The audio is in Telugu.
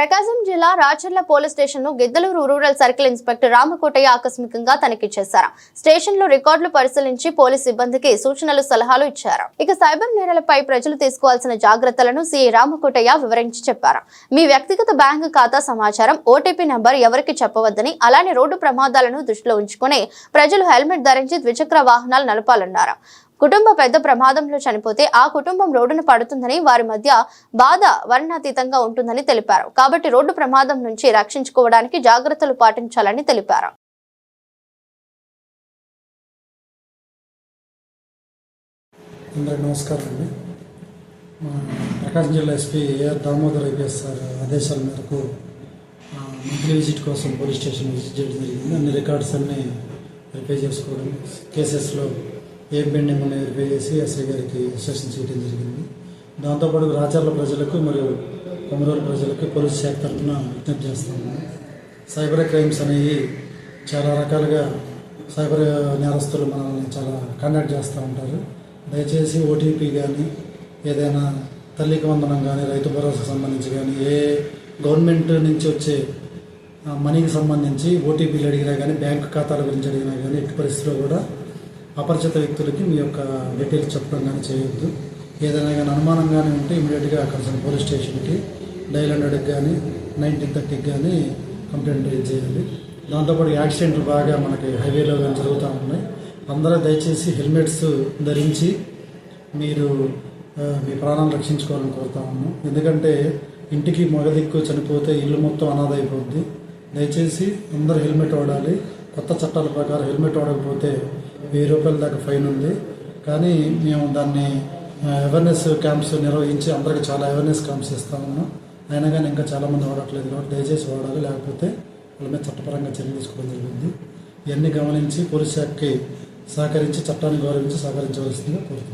ప్రకాశం జిల్లా రాచర్ల పోలీస్ స్టేషన్ను Giddalur rural circle inspector Ramakotaiah ఆకస్మికంగా తనిఖీ చేశారు. స్టేషన్లో రికార్డులు పరిశీలించి పోలీస్ సిబ్బందికి సూచనలు సలహాలు ఇచ్చారు. ఇక సైబర్ నేరాలపై ప్రజలు తీసుకోవాల్సిన జాగ్రత్తలను సిఐ రామకోటయ్య వివరించి చెప్పారు. మీ వ్యక్తిగత బ్యాంకు ఖాతా సమాచారం ఓటీపీ నెంబర్ ఎవరికి చెప్పవద్దని అలానే రోడ్డు ప్రమాదాలను దృష్టిలో ఉంచుకుని ప్రజలు హెల్మెట్ ధరించి ద్విచక్ర వాహనాలు నడపాలన్నారు. కుటుంబ పెద్ద ప్రమాదంలో చనిపోతే ఆ కుటుంబం రోడ్డున పడుతుందని వారి మధ్య బాధ వర్ణాతీతంగా ఉంటుందని తెలిపారు. కాబట్టి రోడ్డు ప్రమాదం నుంచి రక్షించుకోవడానికి జాగ్రత్తలు పాటించాలని తెలిపారు. అందరికి నమస్కారం అండి. మా ప్రకాశం జిల్లా SP AR Damodar IPS sir ఆదేశాల మేరకు ఆ, మంత్లీ విజిట్ కోసం పోలీస్ స్టేషన్ విజిట్ చేయడం జరిగింది. అన్ని రికార్డ్స్ అన్నీ వెరిఫై చేసుకోవడం కేసెస్లో ఏ పెండింగ్ ఉన్నాయి వెరిఫై చేసి ఎస్ఐ గారికి సెషన్ చేయడం జరిగింది. దాంతోపాటు రాచర్ల ప్రజలకు మరియు కొమరూరు ప్రజలకు పోలీస్ శాఖ తరఫున విజ్ఞప్తి చేస్తాము సైబర్ క్రైమ్స్ అనేవి చాలా రకాలుగా సైబర్ నేరస్తులు మనల్ని చాలా కండక్ట్ చేస్తూ ఉంటారు. దయచేసి ఓటీపీ కానీ ఏదైనా తల్లికి వందనం కానీ రైతు భరోసాకు సంబంధించి కానీ ఏ గవర్నమెంట్ నుంచి వచ్చే మనీకి సంబంధించి ఓటీపీలు అడిగినా కానీ బ్యాంక్ ఖాతాల గురించి అడిగినా కానీ ఎట్టి పరిస్థితిలో కూడా అపరిచిత వ్యక్తులకి మీ యొక్క డీటెయిల్స్ చెప్పడం కానీ చేయొద్దు. ఏదైనా కానీ అనుమానం కానీ ఉంటే ఇమీడియట్గా అక్కడ పోలీస్ స్టేషన్కి డైల్ హండ్రెడ్కి కానీ నైన్టీన్ థర్టీకి కానీ కంప్లైంట్ రేజ్ చేయాలి దాంతోపాటు యాక్సిడెంట్లు బాగా మనకి హైవేలో కానీ జరుగుతూ ఉన్నాయి. అందరూ దయచేసి హెల్మెట్స్ ధరించి మీరు మీ ప్రాణాలు రక్షించుకోవాలని కోరుతా ఉన్నాం. ఎందుకంటే ఇంటికి మగ దిక్కు చనిపోతే ఇల్లు మొత్తం అనాథ అయిపోద్ది. దయచేసి అందరూ హెల్మెట్ వాడాలి. కొత్త చట్టాల ప్రకారం హెల్మెట్ వాడకపోతే వెయ్యి రూపాయల దాకా ఫైన్ ఉంది. కానీ మేము దాన్ని అవేర్నెస్ క్యాంప్స్ నిర్వహించి అందరికి చాలా అవేర్నెస్ క్యాంప్స్ ఇస్తా ఉన్నాం. అయినా కానీ ఇంకా చాలామంది వాడట్లేదు కాబట్టి దయచేసి వాడాలి. లేకపోతే వాళ్ళ మీద చట్టపరంగా చర్య తీసుకోవడం జరిగింది. ఇవన్నీ గమనించి పోలీస్ శాఖకి సహకరించి చట్టాన్ని గౌరవించి సహకరించవలసిందిగా కోరుతున్నాను